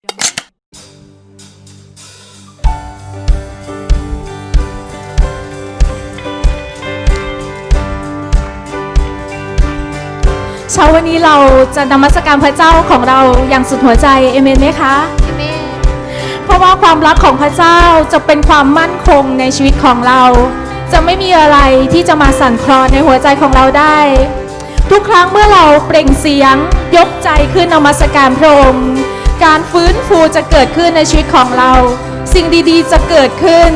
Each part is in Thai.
เช้าวันนี้เราจะนมัสการพระเจ้าของเราอย่างสุดหัวใจเอเมนไหมคะเพราะว่าความรักของพระเจ้าจะเป็นความมั่นคงในชีวิตของเรา จะไม่มีอะไรที่จะมาสั่นคลอนในหัวใจของเราได้ ทุกครั้งเมื่อเราเปล่งเสียงยกใจขึ้นนมัสการพระองค์ การฟื้นฟูจะเกิดขึ้นในชีวิตของเรา สิ่งดีๆ จะเกิดขึ้น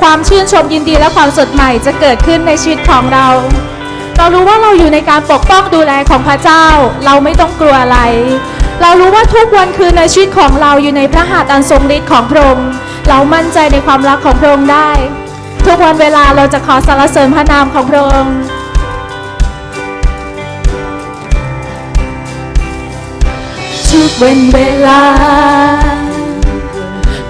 ความชื่นชมยินดีและความสดใหม่จะเกิดขึ้นในชีวิตของเรา เรารู้ว่าเราอยู่ในการปกป้องดูแลของพระเจ้า เราไม่ต้องกลัวอะไร เรารู้ว่าทุกวันคืนในชีวิตของเราอยู่ในพระหัตถ์อันทรงฤทธิ์ของพระองค์เรามั่นใจในความรักของพระองค์ได้ ทุกวันเวลาเราจะขอสรรเสริญพระนามของพระองค์ ทุกเวันเวลา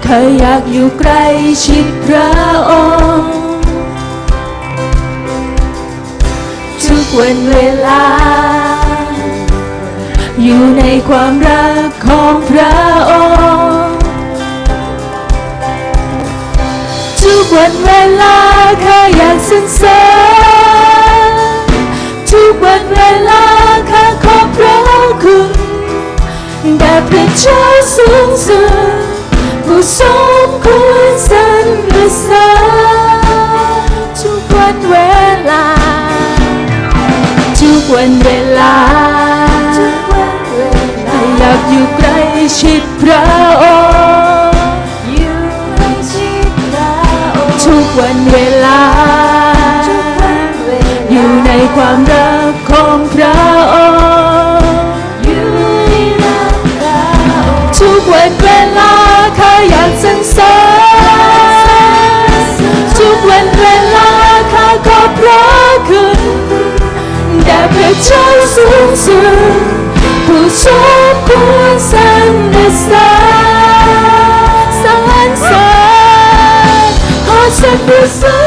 เคยอยากอยู่ใกล้ชิดพระองค์ ทุกวันเวลา อยู่ในความรักของพระองค์ ทุกวันเวลาข้าอยากสรรเสริ เจ้าสูงสุดผู้ทรงควรสรรเสริญทุกวันเวลา ทุกวันเวลาอยากอยู่ใกล้ชิดพระองค์ทุกวันเวลา อยู่ในความรักของพระอง สูงสุดผู้ทรงควรสรรเสริญสรรเสริญขอสรรเสริ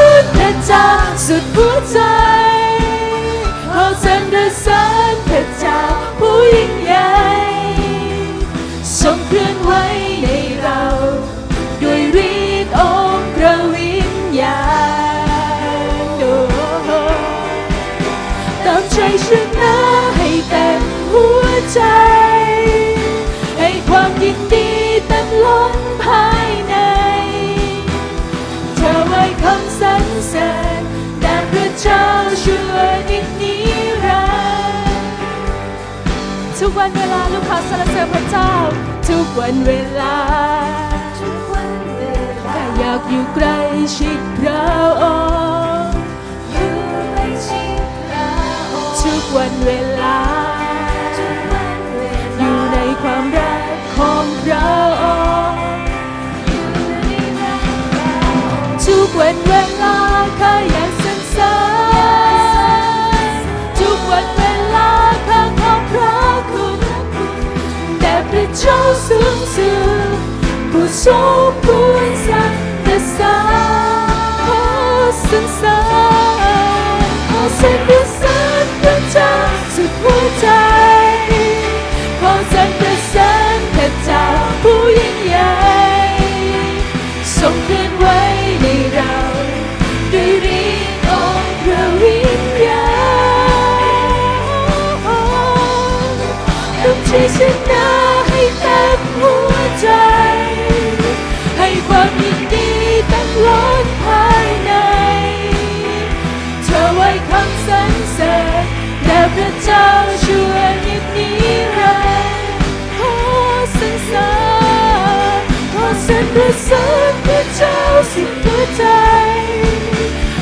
วันเวลาลูกขอสรรเสริญพระเจ้า ทุกวันเวลาทุกวันเวลาอยากอยู่ใกล้ชิดพระองค์ทุกวันเวลา อยู่ในความรักของพระองค์ทุกวันเวลาข้าอยาก แด่พระเจ้าสูงสุดผู้ทรงควรสรร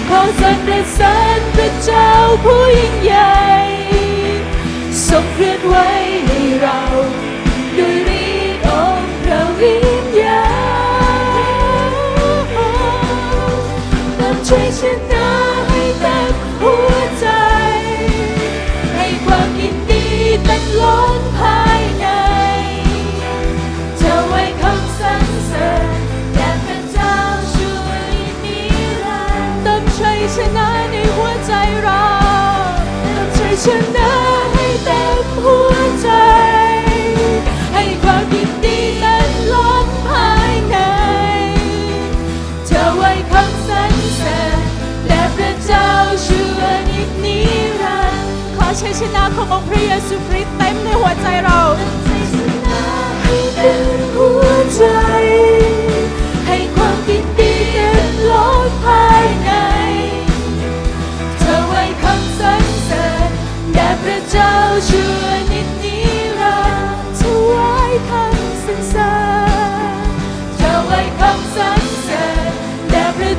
ขอสรรเสริญพระเจ้าผู้ยิ่งใหญ่ทรงเคลื่อนไหวในเราด้วยฤทธิ์องค์พระวิญญาณเติมใจชนะให้เต็มหัวใจ ให้ความยินดีเต็มล้นภา ชนะให้เต็มหัวใจ ให้ความยินดีนั้นล้นภายใน เธอไว้คำสัญเสริและพระเจ้าเชื่อนิรันดร์ขอชัชนะขององค์พระเยซูคริสต์เต็มในหัวใจเราชัชนะให้เต็มหัวใจ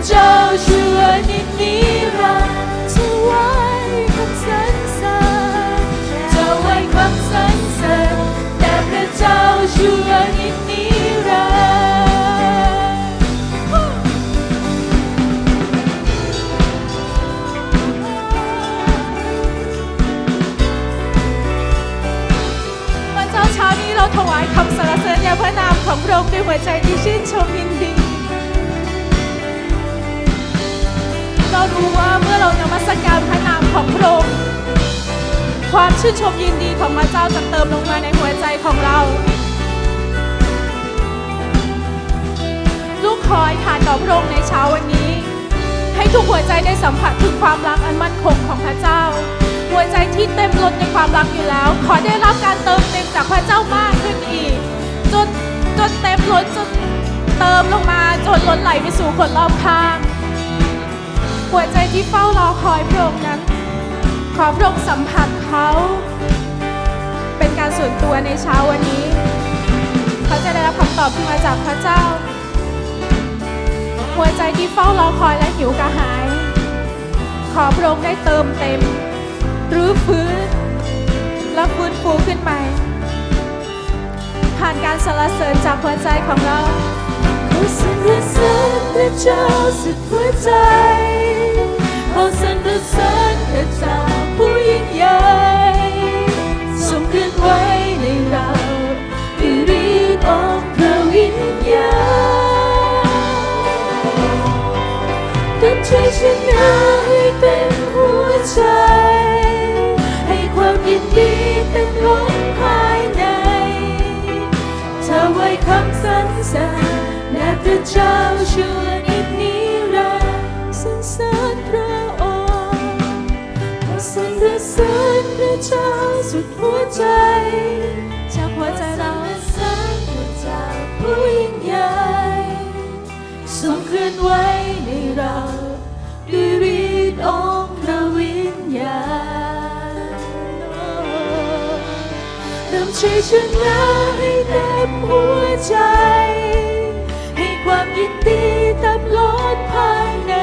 เจ้าชั่วนิจนิรันดร์ถวายคำสรรเสริญเธอไว้คำสรรเสริญแด่พระเจ้าชั่วนิจนิรันดร์พระเจ้าเช้านี้เราถวายคำสรรเสริญแด่พระนามของพระองค์ด้วยหัวใจที่ชื่นชมยินดี รารู้ว่าเมื่อเรานมัสการพระนามของพระองค์ความชื่นชมยินดีของพระเจ้าจะเติมลงมาในหัวใจของเรา ลูกขอให้ผ่านต่อพระองค์ในเช้าวันนี้ ให้ทุกหัวใจได้สัมผัสถึงความรักอันมั่นคงของพระเจ้า หัวใจที่เต็มล้นในความรักอยู่แล้ว ขอได้รับการเติมเต็มจากพระเจ้ามากขึ้นอีกจนจนเต็มล้นจนเติมลงมาจนล้นไหลไปสู่คนรอบข้าง หัวใจที่เฝ้ารอคอยพระองค์นั้น ขอพระองค์สัมผัสเขา เป็นการส่วนตัวในเช้าวันนี้ เขาจะได้รับคำตอบที่มาจากพระเจ้า หัวใจที่เฝ้ารอคอยและหิวกระหาย ขอพระองค์ได้เติมเต็มรื้อฟื้นและฟื้นฟูขึ้นใหม่ผ่านการสรรเสริญจากหัวใจของเราขอสรรเสริญพระเจ้าสุดหัวใจ อส รเสริญพระเจ้าสุดหัวใจ จากหัวใจเราสรรเสริญพระเจ้าผู้ยิ่งใหญ่ทรงเคลื่อนไหวในเราด้วยฤทธิ์องค์พระวิญญาณเริ่มชัยชนะให้เต็มหัวใจ ให้ความยินดีเต็มล้นภายใน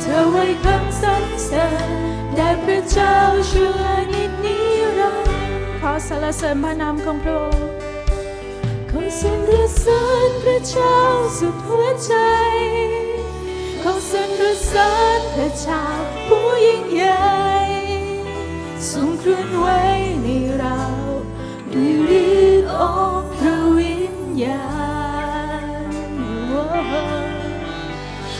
เธอไว้คำสรรเสริญ แด่พระเจ้าชั่วนิจนิรันดร์ขอสรรเสริญพระนามของพระองค์ขอสรรเสริญพระเจ้าสุดหัวใจ ขอสรรเสริญพระเจ้าผู้ยิ่งใหญ่ทรงเคลื่อนไหวในเราด้วยฤทธิ์องค์พระวิญญาณ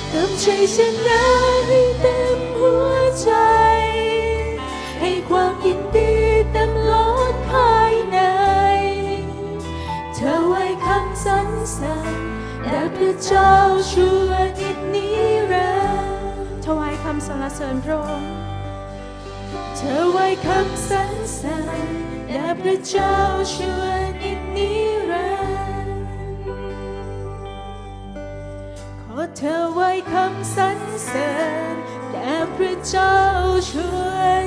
เติมชัยชนะให้เต็มหัวใจ สรรเสริญแด่พระเจ้าชั่วนิจนิรันดร์ถวายคำสรรเสริญพระองค์เธอไว้คำสรรเสริญแด่พระเจ้าชั่วนิจนิรันดร์ขอเธอไว้คำสรรเสริญแด่พระเจ้าชั่ว